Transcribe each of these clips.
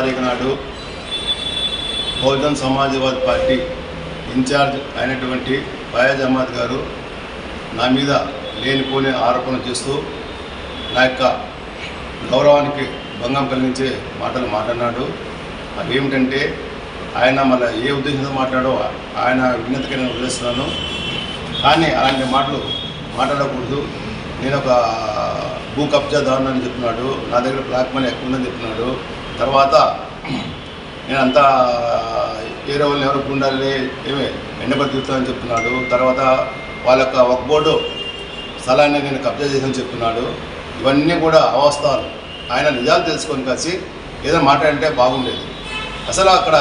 తారీఖు నాడు Bahujan Samajwad party incharge అయినటువంటి ఫయాజ్ అహ్మద్ గారు నా మీద లేనిపోని ఆరోపణ చేస్తూ నా యొక్క గౌరవానికి భంగం కలిగించే మాటలు మాట్లాడినాడు. అవి ఏమిటంటే ఆయన మళ్ళీ ఏ ఉద్దేశంతో మాట్లాడో ఆయన విజ్ఞతకి నేను వదిలేస్తున్నాను. కానీ అలాంటి మాటలు మాట్లాడకూడదు. నేను ఒక భూ కబ్జాదారుని అని చెప్తున్నాడు నా దగ్గర బ్లాక్ మనీ ఎక్కువ ఉందని చెప్తున్నాడు తర్వాత నేను అంతా వేరే వాళ్ళని ఎవరు ఉండాలి ఏమే ఎండబడి చెప్తున్నాడు. తర్వాత వాళ్ళ యొక్క ఒక బోర్డు స్థలాన్ని నేను కబ్జా చేశానని చెప్తున్నాడు. ఇవన్నీ కూడా అవస్థలు ఆయన నిజాలు తెలుసుకొని కలిసి ఏదో మాట్లాడంటే బాగుండేది. అసలు అక్కడ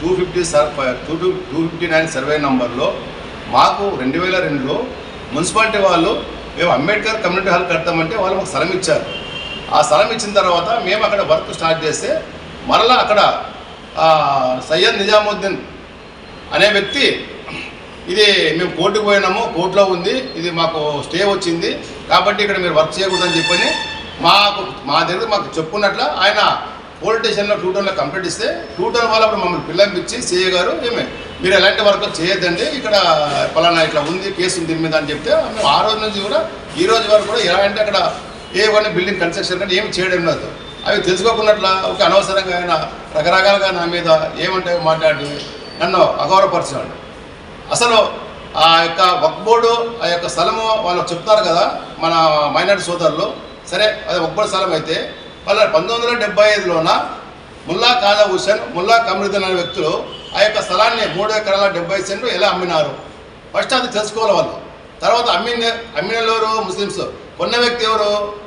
two fifty sir two two two fifty nine survey నంబర్లో మాకు రెండు వేల రెండులో మున్సిపాలిటీ వాళ్ళు మేము అంబేద్కర్ కమ్యూనిటీ హాల్ కడతామంటే వాళ్ళు మాకు స్థలం ఇచ్చారు ఆ స్థలం ఇచ్చిన తర్వాత మేము అక్కడ వర్క్ స్టార్ట్ చేస్తే మరలా అక్కడ సయ్యద్ నిజాముద్దీన్ అనే వ్యక్తి ఇది మేము కోర్టుకు పోయినాము కోర్టులో ఉంది ఇది మాకు స్టే వచ్చింది కాబట్టి ఇక్కడ మీరు వర్క్ చేయకూడదని చెప్పని మాకు మా దగ్గర మాకు చెప్పుకున్నట్ల ఆయన పోలీస్ స్టేషన్లో టూ టౌన్లో కంప్లీట్ ఇస్తే టూ టౌన్ వాళ్ళు అప్పుడు మమ్మల్ని పిల్లంపించి సీఏ గారు ఏమే మీరు ఎలాంటి వర్క్ చేయొద్దండి ఇక్కడ పలానా ఇట్లా ఉంది కేసు ఉంది దీని మీద అని చెప్తే మేము ఆ రోజు నుంచి కూడా ఈ రోజు వరకు కూడా ఎలా అంటే అక్కడ ఏ వాడిని బిల్డింగ్ కన్స్ట్రక్షన్ కానీ ఏమి చేయడం లేదు. అవి తెలుసుకోకున్నట్ల ఒక అనవసరంగా ఆయన రకరకాలుగా నా మీద ఏమంటే మాట్లాడి నన్ను అగౌరవపరిచాడు అసలు ఆ యొక్క వక్ బోర్డు ఆ యొక్క స్థలము వాళ్ళు చెప్తారు కదా మన మైనార్టీ సోదరులు సరే అది వక్ బోర్డు స్థలం అయితే వాళ్ళ పంతొమ్మిది వందల డెబ్బై ఐదులోన ముల్లా కాజా హుసేన్ ముల్లా కమరుద్దీన్ అనే వ్యక్తులు ఆ యొక్క స్థలాన్ని మూడు ఎకరాల డెబ్బై సెంట్లు ఎలా అమ్మినారు? ఫస్ట్ అది తెలుసుకోవాలి వాళ్ళు. తర్వాత అమ్మిన అమ్మినలోరు ముస్లిమ్స్. కొన్న వ్యక్తి ఎవరు?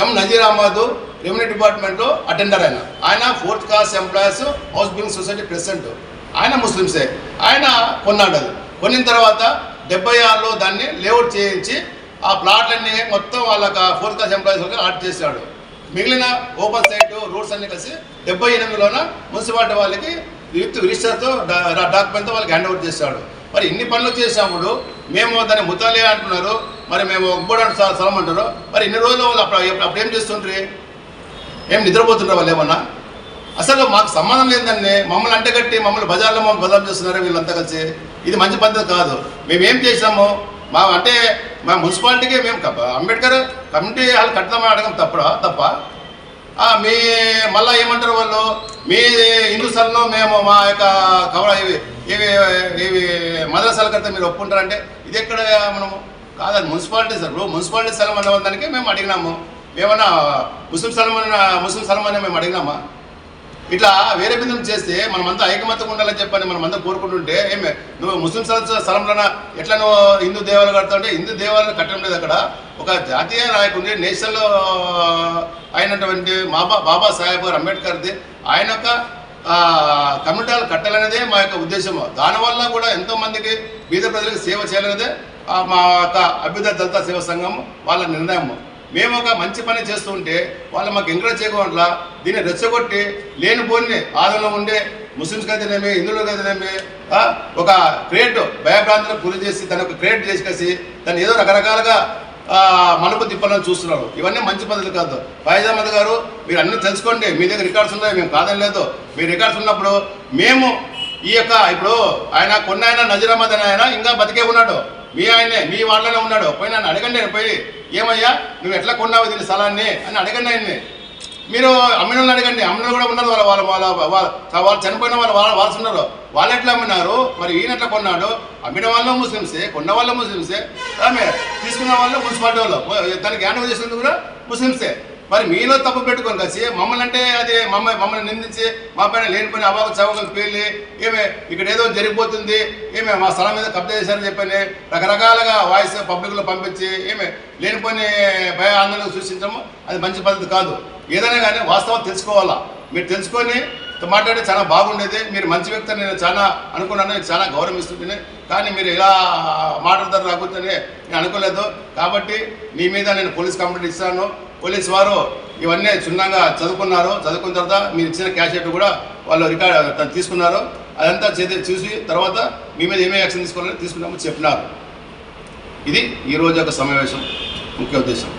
ఎం నజీర్ అహ్మద్ రెవెన్యూ డిపార్ట్మెంట్లో అటెండర్ ఆయన. ఆయన fourth class employees house building society president. ఆయన ముస్లిమ్సే. ఆయన కొన్నాడు అది కొనిన తర్వాత డెబ్బై ఆరులో దాన్ని లేఅవుట్ చేయించి ఆ ప్లాట్లన్నీ మొత్తం వాళ్ళకి ఫోర్త్ క్లాస్ ఎంప్లాయీస్ వరకు ఆర్ట్ చేశాడు. మిగిలిన ఓపెన్ సైట్ రూట్స్ అన్ని కలిసి డెబ్బై ఎనిమిదిలోన మున్సిపాలిటీ వాళ్ళకి విత్ రిజిస్టర్తో డాక్యుమెంట్తో వాళ్ళకి హ్యాండ్ ఓవర్ చేశాడు. మరి ఇన్ని పనులు చేసినప్పుడు మేము దాన్ని ముతాలే అంటున్నారు. మరి మేము ఒక్కబోడు స్థలం అంటారు. మరి ఇన్ని రోజులు వాళ్ళు అప్పుడు అప్పుడు ఏం చేస్తుంటారు ఏం నిద్రపోతుంటారు వాళ్ళు ఏమన్నా? అసలు మాకు సంబంధం లేదండి. మమ్మల్ని అంటగట్టి మమ్మల్ని బజార్లో మమ్మల్ని బదలం చేస్తున్నారు వీళ్ళంతా కలిసి. ఇది మంచి పద్ధతి కాదు. మేమేం చేసాము మా అంటే మా మున్సిపాలిటీకి మేము అంబేద్కర్ కమిటీ వాళ్ళు కడతామని అడగం తప్పడా తప్ప. మీ మళ్ళా ఏమంటారు వాళ్ళు? మీ హిందూ మేము మా యొక్క కవర ఇవి ఇవి ఇవి మదరసాల కడితే మీరు ఒప్పుకుంటారంటే ఇది ఎక్కడ మనము? కాదు మున్సిపాలిటీ సార్. ఇప్పుడు మున్సిపాలిటీ స్థలం అన్న దానికి మేము అడిగినాము. మేమన్నా ముస్లిం స్థలం ముస్లిం స్థలం అని మేము అడిగినామా? ఇట్లా వేరే బిందులు చేస్తే మనమంతా ఐకమత్యం ఉండాలని చెప్పని మనమంతా కోరుకుంటుంటే ఏమే నువ్వు ముస్లిం స్థలంలో స్థలంలోన? ఎట్లా నువ్వు హిందూ దేవాలయాలు కడతావు అంటే హిందూ దేవాలయాలు కట్టడం లేదు అక్కడ. ఒక జాతీయ నాయకుడిని నేషనల్ అయినటువంటి బాబా బాబా సాహెబ్ అంబేద్కర్ది ఆయన యొక్క కమ్యూనిటీలు కట్టాలనేదే మా యొక్క ఉద్దేశము. దానివల్ల కూడా ఎంతో మందికి బీద ప్రజలకు సేవ చేయాలనేదే మా యొక్క అభ్యుదయ దళిత సేవ సంఘం వాళ్ళ నిర్ణయం. మేము ఒక మంచి పని చేస్తుంటే వాళ్ళు మాకు ఎంకరేజ్ చేయకుండా దీన్ని రెచ్చగొట్టి లేనిపోని ఆదరణ ఉండే ముస్లిమ్స్కి అయితేనేమి హిందువులకు అయితేనేమి ఒక క్రియేట్ భయభ్రాంతులకు గురి చేసి తన ఒక క్రియేట్ చేసి దాన్ని ఏదో రకరకాలుగా ఆ, మలుపు తిప్పాలని చూస్తున్నారు ఇవన్నీ మంచి పద్ధతులు కాదు. ఫైజ్ అహ్మద్ గారు మీరు అన్ని తెలుసుకోండి. మీ దగ్గర రికార్డ్స్ ఉన్నాయి మేము కాదని లేదు. మీ రికార్డ్స్ ఉన్నప్పుడు మేము ఈ యొక్క ఇప్పుడు ఆయన కొన్ని ఆయన నజీర్ అహ్మద్ అని ఆయన ఇంకా బతికే ఉన్నాడు. మీ ఆయనే మీ వాళ్ళనే ఉన్నాడు. పోయి నన్ను అడగండి ఆయన పోయి ఏమయ్యా నువ్వు ఎట్లా కొన్నావు దీని స్థలాన్ని అని అడగండి ఆయన్ని. మీరు అమ్మిన వాళ్ళని అడగండి. అమ్మిన వాళ్ళు కూడా ఉన్నారు వాళ్ళ వాళ్ళ వాళ్ళ వాళ్ళ వాళ్ళు చనిపోయిన వాళ్ళు వాళ్ళ వాళ్ళు ఉన్నారు. వాళ్ళు ఎట్లా అమ్మినారు? మరి ఈయన ఎట్లా కొన్నాడు? అమ్మిన వాళ్ళు ముస్లిమ్సే కొన్న వాళ్ళు ముస్లిమ్సే. తీసుకున్న వాళ్ళు మున్సిపాలిటీ వాళ్ళు దానికి హ్యాండ్ ఓవర్ చేసినందుకు కూడా ముస్లిమ్సే. మరి మీలో తప్పు పెట్టుకొని కలిసి మమ్మల్ని అంటే అది మమ్మల్ని మమ్మల్ని నిందించి మా పైన లేనిపోయిన అవాక చవకలు పేలి ఏమే ఇక్కడ ఏదో జరిగిపోతుంది ఏమే మా స్థలం మీద కబ్జా చేశారని చెప్పని రకరకాలుగా వాయిస్ పబ్లిక్లో పంపించి ఏమే లేనిపోయిన భయ ఆందోళన సృష్టించము అది మంచి పద్ధతి కాదు. ఏదైనా కానీ వాస్తవం తెలుసుకోవాలా? మీరు తెలుసుకొని మాట్లాడితే చాలా బాగుండేది మీరు మంచి వ్యక్తి నేను చాలా అనుకున్నాను చాలా గౌరవిస్తుంటుంది కానీ మీరు ఇలా మాట్లాడతారు రాకూడదని నేను అనుకోలేదు. కాబట్టి మీ మీద నేను పోలీస్ కంప్లైంట్ ఇస్తాను. పోలీస్ వారు ఇవన్నీ క్షుణ్ణంగా చదువుకున్నారు. చదువుకున్న తర్వాత మీరు ఇచ్చిన క్యాషెట్ కూడా వాళ్ళు రికార్డ్ తీసుకున్నారు. అదంతా చేతి చూసి తర్వాత మీ మీద ఏమేమి యాక్షన్ తీసుకోవాలని తీసుకున్నామని చెప్పినారు. ఇది ఈరోజు యొక్క సమావేశం ముఖ్య ఉద్దేశం.